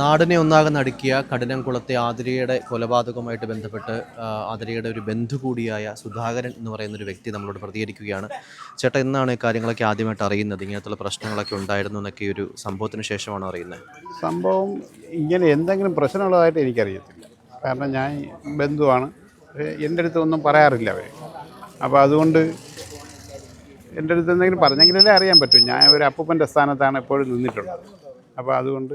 നാടിനെ ഒന്നാകെ നടുക്കിയ കഠിനംകുളത്തെ ആതിരയുടെ കൊലപാതകവുമായിട്ട് ബന്ധപ്പെട്ട് ആതിരയുടെ ഒരു ബന്ധു കൂടിയായ സുധാകരൻ എന്ന് പറയുന്ന ഒരു വ്യക്തി നമ്മളോട് പ്രതികരിക്കുകയാണ്. ചേട്ടാ എന്നാണ് ഈ കാര്യങ്ങളൊക്കെ ആദ്യമായിട്ട് അറിയുന്നത്? ഇങ്ങനത്തുള്ള പ്രശ്നങ്ങളൊക്കെ ഉണ്ടായിരുന്നു എന്നൊക്കെ ഒരു സംഭവത്തിന് ശേഷമാണ് അറിയുന്നത്? സംഭവം ഇങ്ങനെ എന്തെങ്കിലും പ്രശ്നമുള്ളതായിട്ട് എനിക്കറിയത്തില്ല. കാരണം ഞാൻ ബന്ധുവാണ്. എന്റെ അടുത്ത് ഒന്നും പറയാറില്ല അവർ അപ്പോൾ അതുകൊണ്ട് എന്റെ അടുത്ത് എന്തെങ്കിലും പറഞ്ഞെങ്കിലല്ലേ അറിയാൻ പറ്റും. ഞാൻ ഒരു അപ്പൂപ്പന്റെ സ്ഥാനത്താണ് എപ്പോഴും നിന്നിട്ടുള്ളത്. അപ്പോൾ അതുകൊണ്ട്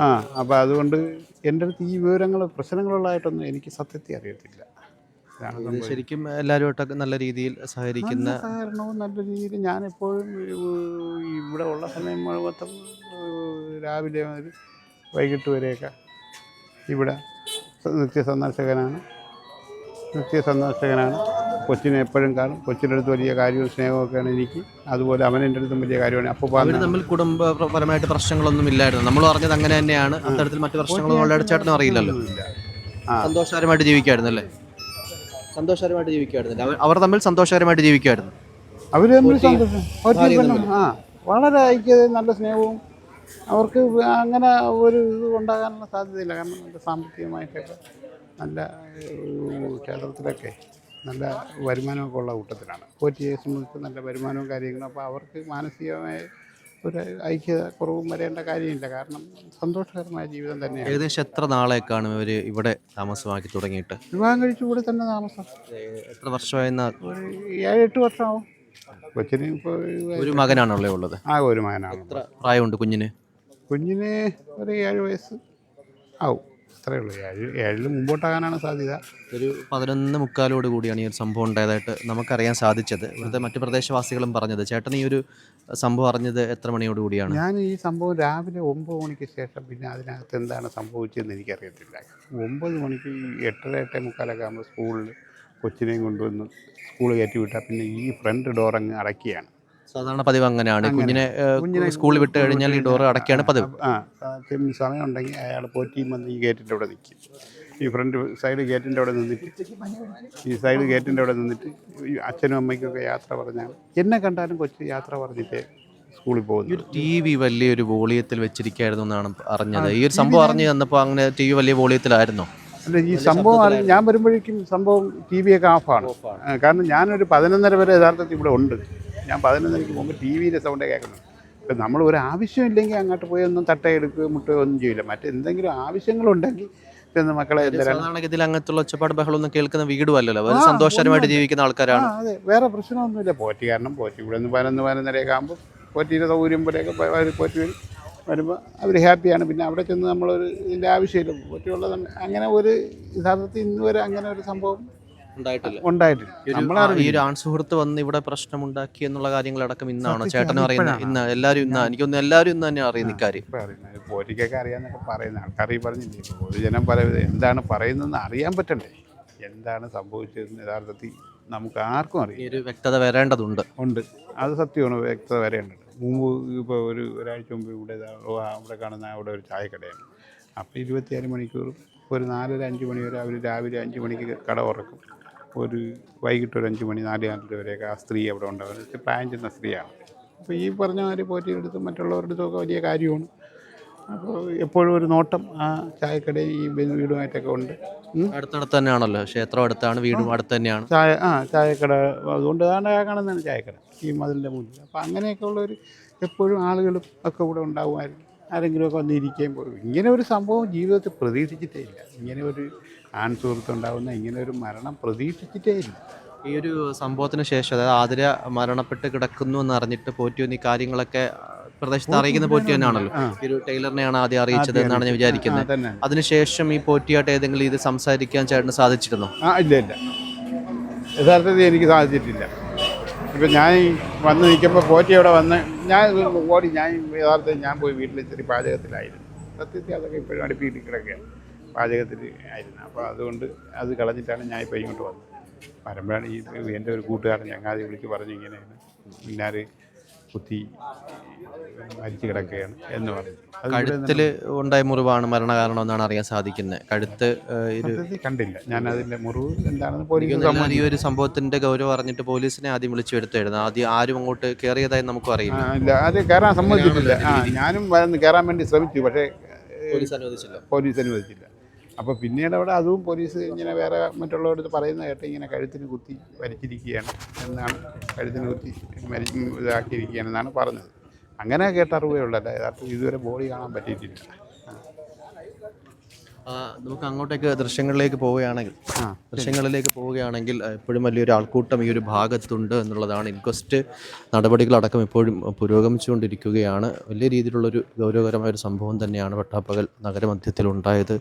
ആ അപ്പോൾ അതുകൊണ്ട് എന്റെ അടുത്ത് ഈ വിവരങ്ങൾ പ്രശ്നങ്ങളുള്ളതായിട്ടൊന്നും എനിക്ക് സത്യത്തിൽ അറിയത്തില്ല. ശരിക്കും എല്ലാവരുമായിട്ടൊക്കെ നല്ല രീതിയിൽ സഹകരിക്കുന്ന സഹകരണവും നല്ല രീതിയിൽ ഞാനെപ്പോഴും ഇവിടെ ഉള്ള സമയം മൊത്തം രാവിലെ മുതൽ വൈകിട്ട് വരെയൊക്കെ ഇവിടെ നിത്യ സന്ദർശകനാണ് നിത്യ സന്ദർശകനാണ് കൊച്ചിനെ എപ്പോഴും കാണും. കൊച്ചിന്റെ അടുത്ത് വലിയ കാര്യവും സ്നേഹമൊക്കെയാണ് എനിക്ക്. അതുപോലെ അവൻ എന്റെ അടുത്തും വലിയ കാര്യമാണ്. അപ്പോൾ അവർ തമ്മിൽ കുടുംബപരമായിട്ട് പ്രശ്നങ്ങളൊന്നും ഇല്ലായിരുന്നു. നമ്മൾ പറഞ്ഞത് അങ്ങനെ തന്നെയാണ്. അത്തരത്തിൽ മറ്റു പ്രശ്നങ്ങളൊന്നും ചേട്ടനും അറിയില്ലല്ലോ. സന്തോഷകരമായിട്ട് ജീവിക്കായിരുന്നു അല്ലേ സന്തോഷകരമായിട്ട് ജീവിക്കായിരുന്നില്ല അവർ തമ്മിൽ സന്തോഷകരമായിട്ട് ജീവിക്കായിരുന്നു അവർ തമ്മിൽ സന്തോഷം. ആ. വളരെ ഐക്യതയും നല്ല സ്നേഹവും. അവർക്ക് അങ്ങനെ ഒരു ഇത് ഉണ്ടാകാനുള്ള സാധ്യതയില്ല. കാരണം നല്ല സാമ്പത്തികമായിട്ടൊക്കെ നല്ല ഏഹ്, ക്ഷേത്രത്തിലൊക്കെ നല്ല വരുമാനമൊക്കെ ഉള്ള കൂട്ടത്തിലാണ്. പോറ്റിയെ സംബന്ധിച്ച് നല്ല വരുമാനവും കാര്യങ്ങളും അപ്പോൾ അവർക്ക് മാനസികമായ ഒരു ഐക്യത കുറവും വരേണ്ട കാര്യമില്ല. കാരണം സന്തോഷകരമായ ജീവിതം തന്നെയാണ്. ഏകദേശം എത്ര നാളേക്കാണ് ഇവർ ഇവിടെ താമസമാക്കി തുടങ്ങിയിട്ട്? വിവാഹം കഴിച്ചു കൂടി തന്നെ താമസം. എത്ര വർഷമായിരുന്ന ഒരു ഏഴെട്ട് വർഷമാവും. കൊച്ചിന് ഇപ്പോൾ ഒരു മകനാണല്ലേ ഉള്ളത്? ആ ഒരു മകനാണ്. എത്ര പ്രായമുണ്ട് കുഞ്ഞിന്? കുഞ്ഞിന് ഒരു ഏഴ് വയസ്സ് ആവും. അത്രേ ഉള്ളൂ. ഏഴ് ഏഴിൽ മുമ്പോട്ടാകാനാണ് സാധ്യത. ഒരു പതിനൊന്ന് മുക്കാലോട് കൂടിയാണ് ഈ ഒരു സംഭവം ഉണ്ടായതായിട്ട് നമുക്കറിയാൻ സാധിച്ചത്. ഇവിടുത്തെ മറ്റു പ്രദേശവാസികളും പറഞ്ഞത്. ചേട്ടൻ ഈ ഒരു സംഭവം അറിഞ്ഞത് എത്ര മണിയോട് കൂടിയാണ്? ഞാൻ ഈ സംഭവം രാവിലെ ഒമ്പത് മണിക്ക് ശേഷം പിന്നെ അതിനകത്ത് എന്താണ് സംഭവിച്ചതെന്ന് എനിക്കറിയത്തില്ല. ഒമ്പത് മണിക്ക് ഈ എട്ടര എട്ടേ മുക്കാലൊക്കെ ആകുമ്പോൾ സ്കൂളിൽ കൊച്ചിനെയും കൊണ്ടുവന്ന് സ്കൂൾ കയറ്റി വിട്ടാൽ പിന്നെ ഈ ഫ്രണ്ട് ഡോർ അങ്ങ് അടയ്ക്കുകയാണ്. സാധാരണ പതിവ് അങ്ങനെയാണ്. കുഞ്ഞിനെ കുഞ്ഞിനെ സ്കൂളിൽ വിട്ട് കഴിഞ്ഞാൽ ഈ ഡോർ അടയ്ക്കാണ് പതിവ്. ആ സമയം ഉണ്ടെങ്കിൽ അയാൾ പോറ്റിയും വന്ന് ഈ ഗേറ്റിന്റെ അവിടെ നിൽക്കും. ഈ ഫ്രണ്ട് സൈഡ് ഗേറ്റിന്റെ അവിടെ നിന്നിട്ട് ഈ സൈഡ് ഗേറ്റിന്റെ അവിടെ നിന്നിട്ട് ഈ അച്ഛനും അമ്മയ്ക്കൊക്കെ യാത്ര പറഞ്ഞാൽ എന്നെ കണ്ടാലും കൊച്ചു യാത്ര പറഞ്ഞിട്ടേ സ്കൂളിൽ ഈ പോകുന്നു ഒരു ടി വി വലിയൊരു വോളിയത്തിൽ വെച്ചിരിക്കായിരുന്നു എന്നാണ് അറിഞ്ഞത്. ഈ ഒരു സംഭവം അറിഞ്ഞു തന്നപ്പോൾ അങ്ങനെ ടി വി വലിയ വോളിയത്തിലായിരുന്നു? അല്ല ഈ സംഭവം ഞാൻ വരുമ്പോഴേക്കും സംഭവം ടി വിയൊക്കെ ഓഫാണ് കാരണം ഞാനൊരു പതിനൊന്നര വരെ യഥാർത്ഥത്തിൽ ഇവിടെ ഉണ്ട്. ഞാൻ പതിനൊന്നരയ്ക്ക് മുമ്പ് ടി വിയിലെ സൗണ്ടേ കേൾക്കുന്നു ഇപ്പം നമ്മൾ ഒരു ആവശ്യം ഇല്ലെങ്കിൽ അങ്ങോട്ട് പോയി ഒന്നും തട്ടയെടുക്കുകയോ മുട്ടുകയോ ഒന്നും ചെയ്യില്ല മറ്റെന്തെങ്കിലും ആവശ്യങ്ങളുണ്ടെങ്കിൽ ചെന്ന് മക്കളെ സാധാരണഗതിയിൽ അങ്ങനത്തുള്ള ഒച്ചപ്പാട് ബഹളമൊന്നും കേൾക്കുന്ന വീടും അല്ലല്ലോ സന്തോഷകരമായിട്ട് ജീവിക്കുന്ന ആൾക്കാരാണ്. അതെ. വേറെ പ്രശ്നമൊന്നുമില്ല. പോറ്റി കാരണം പോറ്റി. ഇവിടെ നിന്ന് പതിനൊന്ന് പതിനൊന്നരയൊക്കെ ആകുമ്പോൾ പോറ്റിയുടെ സൗകര്യം പോലെയൊക്കെ പോറ്റി വരും. വരുമ്പോൾ അവർ ഹാപ്പിയാണ്. പിന്നെ അവിടെ ചെന്ന് നമ്മളൊരു ഇതിന്റെ ആവശ്യമില്ല. പോറ്റിയുള്ളത് അങ്ങനെ ഒരു യഥാർത്ഥത്തിൽ ഇന്നുവരെ അങ്ങനെ ഒരു സംഭവം ഉണ്ടായിട്ടില്ല. ഈ ഒരു- ആൺസുഹൃത്ത് വന്ന് ഇവിടെ പ്രശ്നമുണ്ടാക്കി എന്നുള്ള കാര്യങ്ങളടക്കം ഇന്നാണോ? ചേട്ടനും അറിയുന്ന അതിപ്പോഴാണ്. ഇന്ന് എല്ലാവരും ഇന്ന് എനിക്കൊന്ന് എല്ലാവരും ഇന്ന് തന്നെ അറിയുന്ന ഇക്കാര്യം. അറിയുന്നത് പോറ്റിക്കൊക്കെ അറിയാമെന്നൊക്കെ പറയുന്ന ആൾക്കാർ ഈ പറഞ്ഞില്ലേ പൊതുജനം പറയുന്നത് എന്താണ് പറയുന്നതെന്ന് അറിയാൻ പറ്റണ്ടേ? എന്താണ് സംഭവിച്ചതെന്ന് യഥാർത്ഥത്തിൽ നമുക്ക് ആർക്കും അറിയാം ഒരു വ്യക്തത വരേണ്ടതുണ്ട്. ഉണ്ട്. അത് സത്യമാണ് വ്യക്തത വരേണ്ടത്. മുമ്പ് ഇപ്പോൾ ഒരു ഒരാഴ്ച മുമ്പ് ഇവിടെ അവിടെ കാണുന്ന അവിടെ ഒരു ചായക്കടയാണ്. അപ്പോൾ ഇരുപത്തിയാറ് മണിക്കൂർ ഒരു നാലര അഞ്ച് മണി വരെ അവർ രാവിലെ അഞ്ച് മണിക്ക് കട ഉറക്കും. ഒരു വൈകിട്ട് ഒരു അഞ്ച് മണി നാല് നാലര വരെയൊക്കെ ആ സ്ത്രീ അവിടെ ഉണ്ടാവും പ്രായം ചെന്ന സ്ത്രീയാണ്. അപ്പോൾ ഈ പറഞ്ഞ മാതിരി പോറ്റിയെടുത്ത് മറ്റുള്ളവരുടെ അടുത്തൊക്കെ വലിയ കാര്യമാണ്. അപ്പോൾ എപ്പോഴും ഒരു നോട്ടം ആ ചായക്കടയും ഈ വീടുമായിട്ടൊക്കെ ഉണ്ട്. അടുത്തടുത്ത് തന്നെയാണല്ലോ. ക്ഷേത്രം അടുത്താണ് വീടും അടുത്ത് തന്നെയാണ്. ചായ ആ ചായക്കട അതുകൊണ്ട് അതാണ് കാണുന്നതാണ് ചായക്കട. ഈ മതിലിന്റെ മുന്നിൽ. അപ്പോൾ അങ്ങനെയൊക്കെ ഉള്ളൊരു എപ്പോഴും ആളുകളും ഒക്കെ ഇവിടെ ഉണ്ടാവുമായിരുന്നു. ആരെങ്കിലുമൊക്കെ വന്നിരിക്കുകയും പോലും ഇങ്ങനെ ഒരു സംഭവം ജീവിതത്തിൽ പ്രതീക്ഷിച്ചിട്ടേ ഇല്ല. ഇങ്ങനെ ഒരു ആൺ സുഹൃത്തുണ്ടാവുന്ന ഇങ്ങനെ ഒരു മരണം പ്രതീക്ഷിച്ചിട്ടേ ഇല്ല. ഈ ഒരു സംഭവത്തിന് ശേഷം അതായത് ആതിര മരണപ്പെട്ട് കിടക്കുന്നു എന്ന് അറിഞ്ഞിട്ട് പോറ്റിയോ എന്നീ ഈ കാര്യങ്ങളൊക്കെ പ്രദേശത്ത് അറിയിക്കുന്ന പോറ്റി തന്നെയാണല്ലോ. ഈ ഒരു ടൈലറിനെയാണ് ആദ്യം അറിയിച്ചത് എന്നാണ് ഞാൻ വിചാരിക്കുന്നത്. അതിനുശേഷം ഈ പോറ്റിയായിട്ട് ഏതെങ്കിലും ഇത് സംസാരിക്കാൻ ചേട്ടന് സാധിച്ചിരുന്നു? ആ ഇല്ല ഇല്ല. യഥാർത്ഥത്തിൽ എനിക്ക് സാധിച്ചിട്ടില്ല. ഇപ്പം ഞാൻ വന്ന് നിൽക്കുമ്പോൾ പോറ്റി അവിടെ വന്ന് ഞാൻ ഓടി ഞാൻ യഥാർത്ഥത്തിൽ ഞാൻ പോയി വീട്ടിൽ ഇച്ചിരി പാചകത്തിലായിരുന്നു. സത്യത്തിൽ അതൊക്കെ ഇപ്പോഴും അടുപ്പിയിട്ട് കിടക്കുകയാണ്. പാചകത്തിൽ ആയിരുന്നു. അപ്പോൾ അതുകൊണ്ട് അത് കളഞ്ഞിട്ടാണ് ഞാൻ ഇപ്പോൾ ഇങ്ങോട്ട് വന്നത്. വരുമ്പോഴാണ് ഈ എന്റെ ഒരു കൂട്ടുകാരൻ ചങ്ങാതി വിളിച്ച് പറഞ്ഞു ഇങ്ങനെയാണ് ഇന്നാർ കുത്തി മരിച്ചു കിടക്കുകയാണ് എന്ന് പറഞ്ഞു. കഴുത്തിൽ ഉണ്ടായ മുറിവാണ് മരണകാരണം എന്നാണ് അറിയാൻ സാധിക്കുന്നത്. കഴുത്ത് കണ്ടില്ല. ഞാൻ അതിന്റെ മുറിവ് എന്താണെന്ന് പോലീസ് ഈ ഒരു സംഭവത്തിന്റെ ഗൗരവം അറിഞ്ഞിട്ട് പോലീസിനെ ആദ്യം വിളിച്ചു എടുത്തായിരുന്നു ആദ്യം ആരും അങ്ങോട്ട് കയറിയതായി നമുക്ക് അറിയില്ല. ഇല്ല. അത് കയറാൻ സമ്മതിച്ചിട്ടില്ല. ഞാനും കയറാൻ വേണ്ടി ശ്രമിച്ചു. പക്ഷേ പോലീസ് അനുവദിച്ചില്ല. പോലീസ് അനുവദിച്ചില്ല. അപ്പോൾ പിന്നീട് അവിടെ അതും പോലീസ് ഇങ്ങനെ വേറെ മറ്റുള്ളവരടുത്ത് പറയുന്ന കേട്ട് ഇങ്ങനെ കഴുത്തിന് കുത്തി വരിച്ചിരിക്കുകയാണ് എന്നാണ് കഴുത്തിന് കുത്തി മരി ഇതാക്കിയിരിക്കുകയാണെന്നാണ് പറഞ്ഞത്. അങ്ങനെ കേട്ട അറിവേ ഉള്ളല്ല യഥാർത്ഥം ഇതുവരെ ബോഡി കാണാൻ പറ്റിയിട്ടില്ല. നമുക്ക് അങ്ങോട്ടേക്ക് ദൃശ്യങ്ങളിലേക്ക് പോവുകയാണെങ്കിൽ ദൃശ്യങ്ങളിലേക്ക് പോവുകയാണെങ്കിൽ എപ്പോഴും വലിയൊരു ആൾക്കൂട്ടം ഈ ഒരു ഭാഗത്തുണ്ട് എന്നുള്ളതാണ് ഇൻക്വസ്റ്റ് നടപടികളടക്കം ഇപ്പോഴും പുരോഗമിച്ചുകൊണ്ടിരിക്കുകയാണ്. വലിയ രീതിയിലുള്ളൊരു ഗൗരവകരമായ ഒരു സംഭവം തന്നെയാണ് പട്ടാപ്പകൽ നഗരമധ്യത്തിൽ ഉണ്ടായത്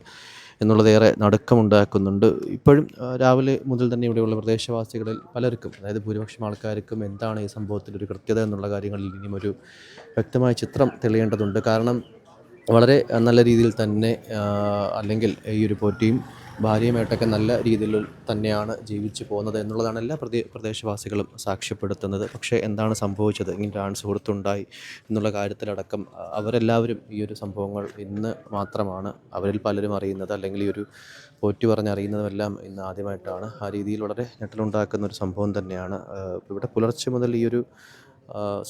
എന്നുള്ളതേറെ നടുക്കമുണ്ടാക്കുന്നുണ്ട്. ഇപ്പോഴും രാവിലെ മുതൽ തന്നെ ഇവിടെയുള്ള പ്രദേശവാസികളിൽ പലർക്കും അതായത് ഭൂരിപക്ഷം ആൾക്കാർക്കും എന്താണ് ഈ സംഭവത്തിൽ ഒരു കൃത്യത എന്നുള്ള കാര്യങ്ങളിൽ ഇനിയും ഒരു വ്യക്തമായ ചിത്രം തെളിയേണ്ടതുണ്ട്. കാരണം വളരെ നല്ല രീതിയിൽ തന്നെ അല്ലെങ്കിൽ ഈ ഒരു പോറ്റിയും ഭാര്യയുമായിട്ടൊക്കെ നല്ല രീതിയിൽ തന്നെയാണ് ജീവിച്ചു പോകുന്നത് എന്നുള്ളതാണ് എല്ലാ പ്രദേ പ്രദേശവാസികളും സാക്ഷ്യപ്പെടുത്തുന്നത്. പക്ഷേ എന്താണ് സംഭവിച്ചത്? ഇങ്ങനെ ആൺ സുഹൃത്തുണ്ടായി എന്നുള്ള കാര്യത്തിലടക്കം അവരെല്ലാവരും ഈ ഒരു സംഭവങ്ങൾ ഇന്ന് മാത്രമാണ് അവരിൽ പലരും അറിയുന്നത്. അല്ലെങ്കിൽ ഈ ഒരു പോറ്റി പറഞ്ഞറിയുന്നതുമെല്ലാം ഇന്ന് ആദ്യമായിട്ടാണ്. ആ രീതിയിൽ വളരെ ഞെട്ടലുണ്ടാക്കുന്ന ഒരു സംഭവം തന്നെയാണ്. ഇവിടെ പുലർച്ചെ മുതൽ ഈ ഒരു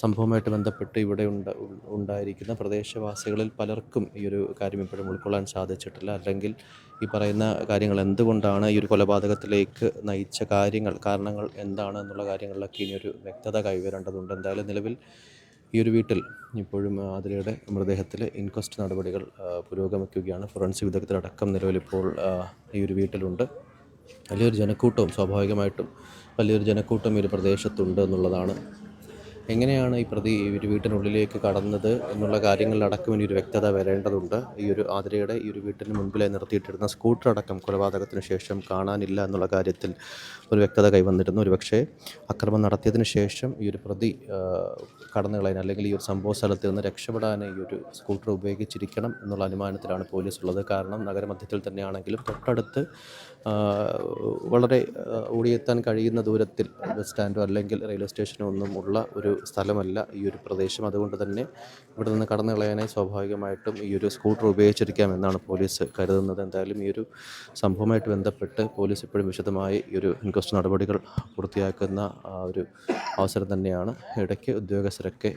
സംഭവവുമായിട്ട് ബന്ധപ്പെട്ട് ഇവിടെ ഉണ്ട ഉണ്ടായിരിക്കുന്ന പ്രദേശവാസികളിൽ പലർക്കും ഈ ഒരു കാര്യം ഇപ്പോഴും ഉൾക്കൊള്ളാൻ സാധിച്ചിട്ടില്ല. അല്ലെങ്കിൽ ഈ പറയുന്ന കാര്യങ്ങൾ എന്തുകൊണ്ടാണ് ഈ ഒരു കൊലപാതകത്തിലേക്ക് നയിച്ച കാര്യങ്ങൾ കാരണങ്ങൾ എന്താണ് എന്നുള്ള കാര്യങ്ങളിലൊക്കെ ഇനി ഒരു വ്യക്തത കൈവരേണ്ടതുണ്ട്. എന്തായാലും നിലവിൽ ഈ ഒരു വീട്ടിൽ ഇപ്പോഴും അതിലയുടെ മൃതദേഹത്തിൽ ഇൻക്വസ്റ്റ് നടപടികൾ പുരോഗമിക്കുകയാണ്. ഫോറൻസിക് വിദഗ്ധരടക്കം നിലവിലിപ്പോൾ ഈ ഒരു വീട്ടിലുണ്ട്. വലിയൊരു ജനക്കൂട്ടവും സ്വാഭാവികമായിട്ടും വലിയൊരു ജനക്കൂട്ടം ഈ ഒരു പ്രദേശത്തുണ്ട് എന്നുള്ളതാണ് എങ്ങനെയാണ് ഈ പ്രതി ഒരു വീട്ടിനുള്ളിലേക്ക് കടന്നത് എന്നുള്ള കാര്യങ്ങളിലടക്കം ഇനി ഒരു വ്യക്തത വരേണ്ടതുണ്ട്. ഈ ഒരു ആതിരയുടെ ഈ ഒരു വീട്ടിന് മുൻപിലായി നിർത്തിയിട്ടിരുന്ന സ്കൂട്ടർ അടക്കം കൊലപാതകത്തിന് ശേഷം കാണാനില്ല എന്നുള്ള കാര്യത്തിൽ ഒരു വ്യക്തത കൈവന്നിരുന്നു. ഒരു പക്ഷേ അക്രമം നടത്തിയതിന് ശേഷം ഈ ഒരു പ്രതി കടന്നു കളയാൻ അല്ലെങ്കിൽ ഈ ഒരു സംഭവ സ്ഥലത്ത് നിന്ന് രക്ഷപ്പെടാൻ ഈ ഒരു സ്കൂട്ടർ ഉപയോഗിച്ചിരിക്കണം എന്നുള്ള അനുമാനത്തിലാണ് പോലീസ് ഉള്ളത്. കാരണം നഗരമധ്യത്തിൽ തന്നെയാണെങ്കിലും തൊട്ടടുത്ത് വളരെ ഓടിയെത്താൻ കഴിയുന്ന ദൂരത്തിൽ ബസ് സ്റ്റാൻഡോ അല്ലെങ്കിൽ റെയിൽവേ സ്റ്റേഷനോ ഒന്നും ഉള്ള ഒരു സ്ഥലമല്ല ഈ ഒരു പ്രദേശം. അതുകൊണ്ട് തന്നെ ഇവിടെ നിന്ന് കടന്നു കളയാനായി സ്വാഭാവികമായിട്ടും ഈ ഒരു സ്കൂട്ടർ ഉപയോഗിച്ചിരിക്കാമെന്നാണ് പോലീസ് കരുതുന്നത്. എന്തായാലും ഈ ഒരു സംഭവമായിട്ട് ബന്ധപ്പെട്ട് പോലീസ് ഇപ്പോഴും വിശദമായി ഈ ഒരു ഇൻക്വസ്റ്റ് നടപടികൾ പൂർത്തിയാക്കുന്ന ഒരു അവസരം തന്നെയാണ്. ഇടയ്ക്ക് ഉദ്യോഗസ്ഥരൊക്കെ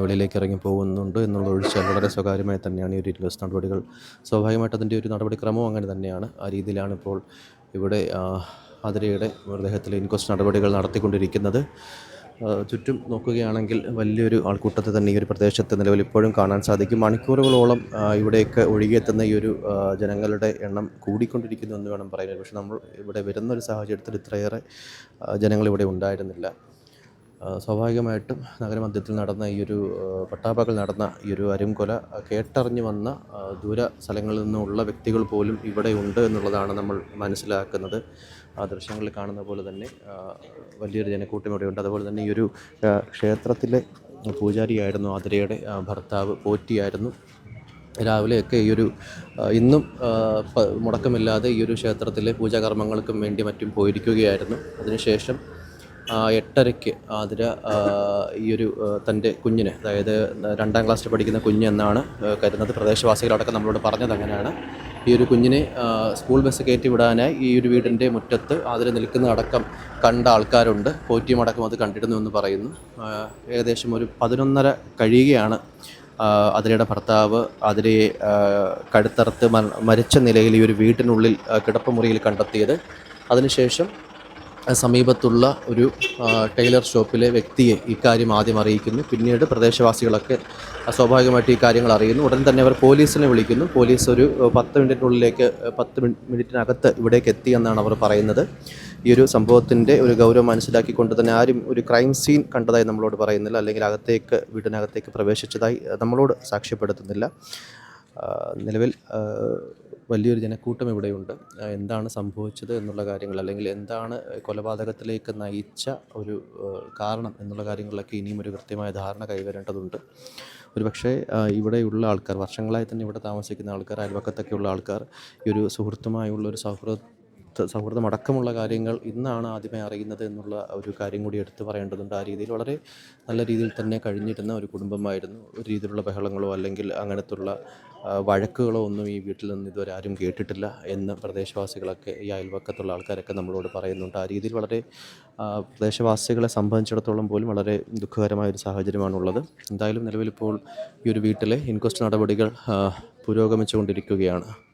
വെളിയിലേക്ക് ഇറങ്ങി പോകുന്നുണ്ട് എന്നുള്ള ഒഴിച്ചാൽ വളരെ സ്വകാര്യമായി തന്നെയാണ് ഈ ഒരു ഇൻവെസ്റ്റ് നടപടികൾ. സ്വാഭാവികമായിട്ട് അതിന്റെ ഒരു നടപടിക്രമവും അങ്ങനെ തന്നെയാണ്. ആ രീതിയിലാണ് ഇപ്പോൾ ഇവിടെ അതിരയുടെ മൃതദേഹത്തിൽ ഇൻക്വസ്റ്റ് നടപടികൾ നടത്തിക്കൊണ്ടിരിക്കുന്നത്. ചുറ്റും നോക്കുകയാണെങ്കിൽ വലിയൊരു ആൾക്കൂട്ടത്തെ തന്നെ ഈ ഒരു പ്രദേശത്ത് നിലവിൽ ഇപ്പോഴും കാണാൻ സാധിക്കും. മണിക്കൂറുകളോളം ഇവിടെയൊക്കെ ഒഴുകിയെത്തുന്ന ഈ ഒരു ജനങ്ങളുടെ എണ്ണം കൂടിക്കൊണ്ടിരിക്കുന്നു എന്ന് വേണം പറയാൻ. പക്ഷേ നമ്മൾ ഇവിടെ വരുന്ന ഒരു സാഹചര്യത്തിൽ ഇത്രയേറെ ജനങ്ങൾ ഇവിടെ ഉണ്ടായിരുന്നില്ല. സ്വാഭാവികമായിട്ടും നഗരമധ്യത്തിൽ നടന്ന ഈ ഒരു പട്ടാപ്പകൽ നടന്ന ഈ ഒരു അരുംകൊല കേട്ടറിഞ്ഞു വന്ന ദൂര സ്ഥലങ്ങളിൽ നിന്നുള്ള വ്യക്തികൾ പോലും ഇവിടെ ഉണ്ട് എന്നുള്ളതാണ് നമ്മൾ മനസ്സിലാക്കുന്നത്. ആ ദൃശ്യങ്ങളിൽ കാണുന്ന പോലെ തന്നെ വലിയൊരു ജനക്കൂട്ടം ഇവിടെയുണ്ട്. അതുപോലെ തന്നെ ഈ ഒരു ക്ഷേത്രത്തിലെ പൂജാരിയായിരുന്നു ആതിരയുടെ ഭർത്താവ് പോറ്റിയായിരുന്നു. രാവിലെയൊക്കെ ഈ ഒരു ഇന്നും മുടക്കമില്ലാതെ ഈ ഒരു ക്ഷേത്രത്തിലെ പൂജാകർമ്മങ്ങൾക്കും വേണ്ടി മറ്റും പോയിരിക്കുകയായിരുന്നു. അതിനുശേഷം എട്ടരയ്ക്ക് ആതിര ഈ ഒരു തന്റെ കുഞ്ഞിന് അതായത് രണ്ടാം ക്ലാസ്സിൽ പഠിക്കുന്ന കുഞ്ഞ് എന്നാണ് കരുതുന്നത്. പ്രദേശവാസികളടക്കം നമ്മളോട് പറഞ്ഞത് അങ്ങനെയാണ് ഈ ഒരു കുഞ്ഞിനെ സ്കൂൾ ബസ് കയറ്റി വിടാനായി ഈ ഒരു വീടിന്റെ മുറ്റത്ത് അതിൽ നിൽക്കുന്ന അടക്കം കണ്ട ആൾക്കാരുണ്ട്. പോറ്റിയും അടക്കം അത് കണ്ടിരുന്നു എന്ന് പറയുന്നു. ഏകദേശം ഒരു പതിനൊന്നര കഴിയുകയാണ് അതിരയുടെ ഭർത്താവ് ആ, കഴുത്തറുത്ത് മരിച്ച നിലയിൽ ഈ ഒരു വീട്ടിനുള്ളിൽ കിടപ്പ് മുറിയിൽ കണ്ടെത്തിയത്. അതിനുശേഷം സമീപത്തുള്ള ഒരു ടൈലർ ഷോപ്പിലെ വ്യക്തിയെ ഇക്കാര്യം ആദ്യം അറിയിക്കുന്നു. പിന്നീട് പ്രദേശവാസികളൊക്കെ സ്വാഭാവികമായിട്ട് ഈ കാര്യങ്ങൾ അറിയുന്നു. ഉടൻ തന്നെ അവർ പോലീസിനെ വിളിക്കുന്നു. പോലീസ് ഒരു പത്ത് മിനിറ്റിനുള്ളിലേക്ക് പത്ത് മിനി- മിനിറ്റിനകത്ത് ഇവിടേക്ക് എത്തിയെന്നാണ് അവർ പറയുന്നത്. ഈ ഒരു സംഭവത്തിന്റെ ഒരു ഗൗരവം മനസ്സിലാക്കിക്കൊണ്ട് തന്നെ ആരും ഒരു ക്രൈം സീൻ കണ്ടതായി നമ്മളോട് പറയുന്നില്ല. അല്ലെങ്കിൽ അകത്തേക്ക് വീടിനകത്തേക്ക് പ്രവേശിച്ചതായി നമ്മളോട് സാക്ഷ്യപ്പെടുത്തുന്നില്ല. നിലവിൽ വലിയൊരു ജനക്കൂട്ടം ഇവിടെയുണ്ട്. എന്താണ് സംഭവിച്ചത് എന്നുള്ള കാര്യങ്ങൾ അല്ലെങ്കിൽ എന്താണ് കൊലപാതകത്തിലേക്ക് നയിച്ച ഒരു കാരണം എന്നുള്ള കാര്യങ്ങളിലൊക്കെ ഇനിയും ഒരു കൃത്യമായ ധാരണ കൈവരേണ്ടതുണ്ട്. ഒരു പക്ഷേ ഇവിടെയുള്ള ആൾക്കാർ വർഷങ്ങളായി തന്നെ ഇവിടെ താമസിക്കുന്ന ആൾക്കാർ അയൽവക്കത്തൊക്കെയുള്ള ആൾക്കാർ ഈ ഒരു സുഹൃത്തുമായുള്ള ഒരു സൗഹൃദ സൗഹൃദം അടക്കമുള്ള കാര്യങ്ങൾ ഇന്നാണ് ആദ്യമേ അറിയുന്നത് എന്നുള്ള ഒരു കാര്യം കൂടി എടുത്തു പറയേണ്ടതുണ്ട്. ആ രീതിയിൽ വളരെ നല്ല രീതിയിൽ തന്നെ കഴിഞ്ഞിരുന്ന ഒരു കുടുംബമായിരുന്നു. ഒരു രീതിയിലുള്ള ബഹളങ്ങളോ അല്ലെങ്കിൽ അങ്ങനത്തുള്ള വഴക്കുകളോ ഒന്നും ഈ വീട്ടിൽ നിന്ന് ഇതുവരെ ആരും കേട്ടിട്ടില്ല എന്ന് പ്രദേശവാസികളൊക്കെ ഈ അയൽവക്കത്തുള്ള ആൾക്കാരൊക്കെ നമ്മളോട് പറയുന്നുണ്ട്. ആ രീതിയിൽ വളരെ പ്രദേശവാസികളെ സംബന്ധിച്ചിടത്തോളം പോലും വളരെ ദുഃഖകരമായ ഒരു സാഹചര്യമാണുള്ളത്. എന്തായാലും നിലവിലിപ്പോൾ ഈ ഒരു വീട്ടിലെ ഇൻക്വസ്റ്റ് നടപടികൾ പുരോഗമിച്ചുകൊണ്ടിരിക്കുകയാണ്.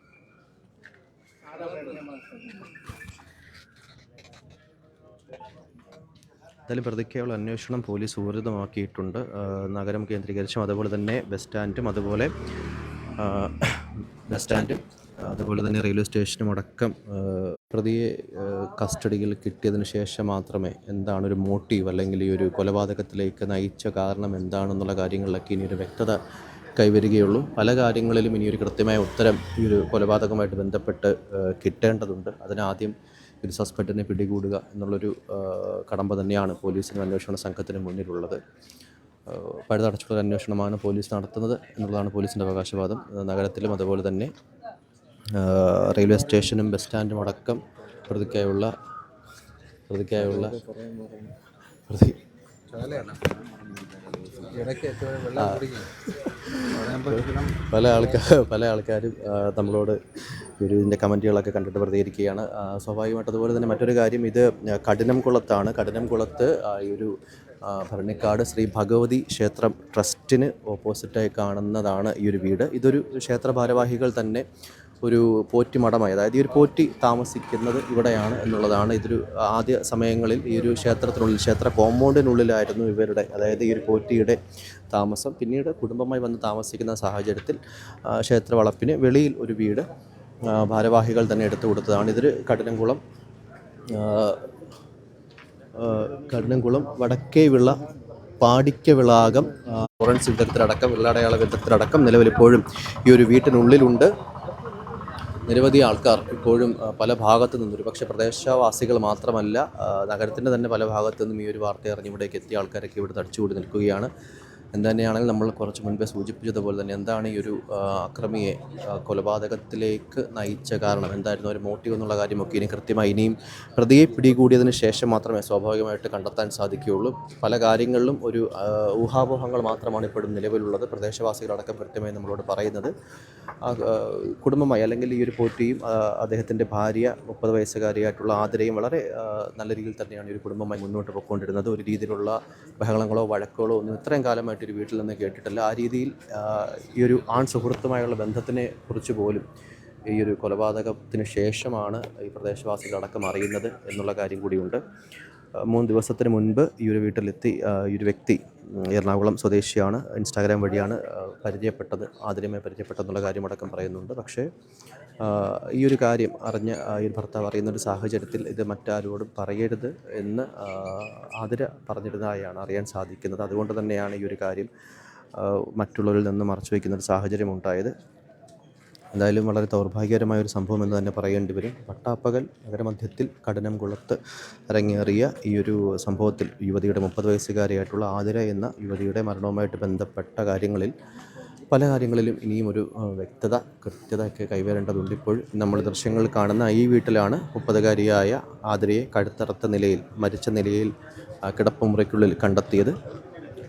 എന്തായാലും പ്രതിക്കുള്ള അന്വേഷണം പോലീസ് ഊർജിതമാക്കിയിട്ടുണ്ട് നഗരം കേന്ദ്രീകരിച്ചും അതുപോലെ തന്നെ ബസ് സ്റ്റാൻഡും അതുപോലെ ബസ് സ്റ്റാൻഡും അതുപോലെ തന്നെ റെയിൽവേ സ്റ്റേഷനും അടക്കം പ്രതിയെ കസ്റ്റഡിയിൽ കിട്ടിയതിന് ശേഷം മാത്രമേ എന്താണ് ഒരു മോട്ടീവ് അല്ലെങ്കിൽ ഈ ഒരു കൊലപാതകത്തിലേക്ക് നയിച്ച കാരണം എന്താണെന്നുള്ള കാര്യങ്ങളിലൊക്കെ ഇനി ഒരു വ്യക്തത കൈവരികയുള്ളൂ. പല കാര്യങ്ങളിലും ഇനിയൊരു കൃത്യമായ ഉത്തരം ഈ ഒരു കൊലപാതകമായിട്ട് ബന്ധപ്പെട്ട് കിട്ടേണ്ടതുണ്ട്. അതിനാദ്യം ഒരു സസ്പെക്റ്റിനെ പിടികൂടുക എന്നുള്ളൊരു കടമ്പ തന്നെയാണ് പോലീസിനും അന്വേഷണ സംഘത്തിന് മുന്നിലുള്ളത്. പഴുതടച്ചുള്ള അന്വേഷണമാണ് പോലീസ് നടത്തുന്നത് എന്നുള്ളതാണ് പോലീസിന്റെ അവകാശവാദം. നഗരത്തിലും അതുപോലെ തന്നെ റെയിൽവേ സ്റ്റേഷനും ബസ് സ്റ്റാൻഡും അടക്കം പ്രതിക്കായുള്ള പ്രതിക്കായുള്ള പ്രതി പല ആൾക്കാർ പല ആൾക്കാരും ആ, നമ്മളോട് ഒരു ഇതിന്റെ കമന്റുകളൊക്കെ കണ്ടിട്ട് പ്രതികരിക്കുകയാണ്. സ്വാഭാവികമായിട്ട് അതുപോലെ തന്നെ മറ്റൊരു കാര്യം ഇത് കഠിനം കുളത്താണ് കഠിനം കുളത്ത് ഈ ഒരു ഭരണിക്കാട് ശ്രീ ഭഗവതി ക്ഷേത്രം ട്രസ്റ്റിന് ഓപ്പോസിറ്റായി കാണുന്നതാണ് ഈ ഒരു വീട്. ഇതൊരു ക്ഷേത്ര ഭാരവാഹികൾ തന്നെ ഒരു പോറ്റി മഠമായി അതായത് ഈ ഒരു പോറ്റി താമസിക്കുന്നത് ഇവിടെയാണ് എന്നുള്ളതാണ്. ഇതൊരു ആദ്യ സമയങ്ങളിൽ ഈ ഒരു ക്ഷേത്രത്തിനുള്ളിൽ ക്ഷേത്ര കോമ്പൗണ്ടിനുള്ളിലായിരുന്നു ഇവരുടെ അതായത് ഈ ഒരു പോറ്റിയുടെ താമസം. പിന്നീട് കുടുംബമായി വന്ന് താമസിക്കുന്ന സാഹചര്യത്തിൽ ക്ഷേത്ര വളപ്പിന് വെളിയിൽ ഒരു വീട് ഭാരവാഹികൾ തന്നെ എടുത്തു കൊടുത്തതാണ്. ഇതൊരു കഠിനംകുളം കഠിനംകുളം പാടിക്ക വിളാകം ഫോറൻസിക് വിദഗ്ധരടക്കം വെള്ളടയാള വിദഗ്ധരടക്കം നിലവിലിപ്പോഴും ഈ ഒരു വീട്ടിനുള്ളിലുണ്ട്. നിരവധി ആൾക്കാർ ഇപ്പോഴും പല ഭാഗത്തു നിന്നും ഒരു പക്ഷേ പ്രദേശവാസികൾ മാത്രമല്ല നഗരത്തിന്റെ തന്നെ പല ഭാഗത്തു നിന്നും ഈ ഒരു വാർത്ത അറിഞ്ഞ് ഇവിടേക്ക് എത്തിയ ആൾക്കാരൊക്കെ ഇവിടെ തടിച്ചുകൂടി നിൽക്കുകയാണ്. എന്ത് തന്നെയാണെങ്കിൽ നമ്മൾ കുറച്ച് മുൻപേ സൂചിപ്പിച്ചതുപോലെ തന്നെ എന്താണ് ഈ ഒരു അക്രമിയെ കൊലപാതകത്തിലേക്ക് നയിച്ച കാരണം എന്തായിരുന്നു ഒരു മോട്ടീവ് എന്നുള്ള കാര്യമൊക്കെ ഇനി കൃത്യമായി ഇനിയും പ്രതിയെ പിടികൂടിയതിന് ശേഷം മാത്രമേ സ്വാഭാവികമായിട്ട് കണ്ടെത്താൻ സാധിക്കുകയുള്ളൂ. പല കാര്യങ്ങളിലും ഒരു ഊഹാപോഹങ്ങൾ മാത്രമാണ് ഇപ്പോഴും നിലവിലുള്ളത്. പ്രദേശവാസികളടക്കം കൃത്യമായി നമ്മളോട് പറയുന്നത്. കുടുംബമായി അല്ലെങ്കിൽ ഈ ഒരു പോറ്റിയും അദ്ദേഹത്തിന്റെ ഭാര്യ മുപ്പത് വയസ്സുകാരിയായിട്ടുള്ള ആതിരയും വളരെ നല്ല രീതിയിൽ തന്നെയാണ് ഈ ഒരു കുടുംബമായി മുന്നോട്ട് പോയിക്കൊണ്ടിരുന്നത്. ഒരു രീതിയിലുള്ള ബഹളങ്ങളോ വഴക്കുകളോ ഒന്നും ഇത്രയും കാലമായിട്ട് ഒരു വീട്ടിൽ നിന്ന് കേട്ടിട്ടില്ല. ആ രീതിയിൽ ഈ ഒരു ആൺ സുഹൃത്തുമായുള്ള ബന്ധത്തിനെ കുറിച്ച് പോലും ഈ ഒരു കൊലപാതകത്തിന് ശേഷമാണ് ഈ പ്രദേശവാസികളടക്കം അറിയുന്നത് എന്നുള്ള കാര്യം കൂടിയുണ്ട്. മൂന്ന് ദിവസത്തിന് മുൻപ് ഈ ഒരു വീട്ടിലെത്തി ഈ ഒരു വ്യക്തി എറണാകുളം സ്വദേശിയാണ്. ഇൻസ്റ്റാഗ്രാം വഴിയാണ് പരിചയപ്പെട്ടത് ആദ്യമേ പരിചയപ്പെട്ടെന്നുള്ള കാര്യമടക്കം പറയുന്നുണ്ട്. പക്ഷേ ഈ ഒരു കാര്യം അറിഞ്ഞ ഈ ഒരു ഭർത്താവ് അറിയുന്ന ഒരു സാഹചര്യത്തിൽ ഇത് മറ്റാരോടും പറയരുത് എന്ന് ആതിര പറഞ്ഞിരുന്നതായാണ് അറിയാൻ സാധിക്കുന്നത്. അതുകൊണ്ട് തന്നെയാണ് ഈ ഒരു കാര്യം മറ്റുള്ളവരിൽ നിന്ന് മറച്ചു വയ്ക്കുന്ന ഒരു സാഹചര്യം ഉണ്ടായത്. എന്തായാലും വളരെ ദൗർഭാഗ്യകരമായ ഒരു സംഭവം എന്ന് തന്നെ പറയേണ്ടി വരും. പട്ടാപ്പകൽ നഗരമധ്യത്തിൽ കഠിനം കുളത്ത് അരങ്ങേറിയ ഈ ഒരു സംഭവത്തിൽ യുവതിയുടെ മുപ്പത് വയസ്സുകാരിയായിട്ടുള്ള ആതിര എന്ന യുവതിയുടെ മരണവുമായിട്ട് ബന്ധപ്പെട്ട കാര്യങ്ങളിൽ പല കാര്യങ്ങളിലും ഇനിയും ഒരു വ്യക്തത കൃത്യതയൊക്കെ കൈവരേണ്ടതുണ്ട്. ഇപ്പോൾ നമ്മൾ ദൃശ്യങ്ങൾ കാണുന്ന ഈ വീട്ടിലാണ് മുപ്പതുകാരിയായ ആതിരയെ കഴുത്തറത്ത നിലയിൽ മരിച്ച നിലയിൽ കിടപ്പുമുറിക്കുള്ളിൽ കണ്ടെത്തിയത്.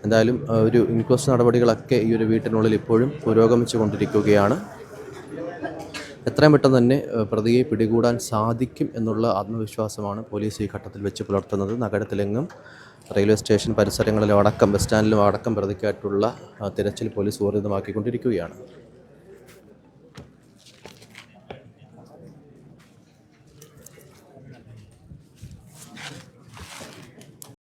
എന്തായാലും ഒരു ഇൻക്വസ്റ്റ് നടപടികളൊക്കെ ഈ ഒരു വീട്ടിനുള്ളിൽ ഇപ്പോഴും പുരോഗമിച്ചു കൊണ്ടിരിക്കുകയാണ് എത്രയും പെട്ടെന്ന് തന്നെ പ്രതിയെ പിടികൂടാൻ സാധിക്കും എന്നുള്ള ആത്മവിശ്വാസമാണ് പോലീസ് ഈ ഘട്ടത്തിൽ വെച്ച് പുലർത്തുന്നത്. നഗരത്തിലെങ്ങും റെയിൽവേ സ്റ്റേഷൻ പരിസരങ്ങളിലും അടക്കം ബസ് സ്റ്റാൻഡിലും അടക്കം പ്രതിക്കായിട്ടുള്ള തിരച്ചിൽ പോലീസ് ഊർജിതമാക്കിക്കൊണ്ടിരിക്കുകയാണ്.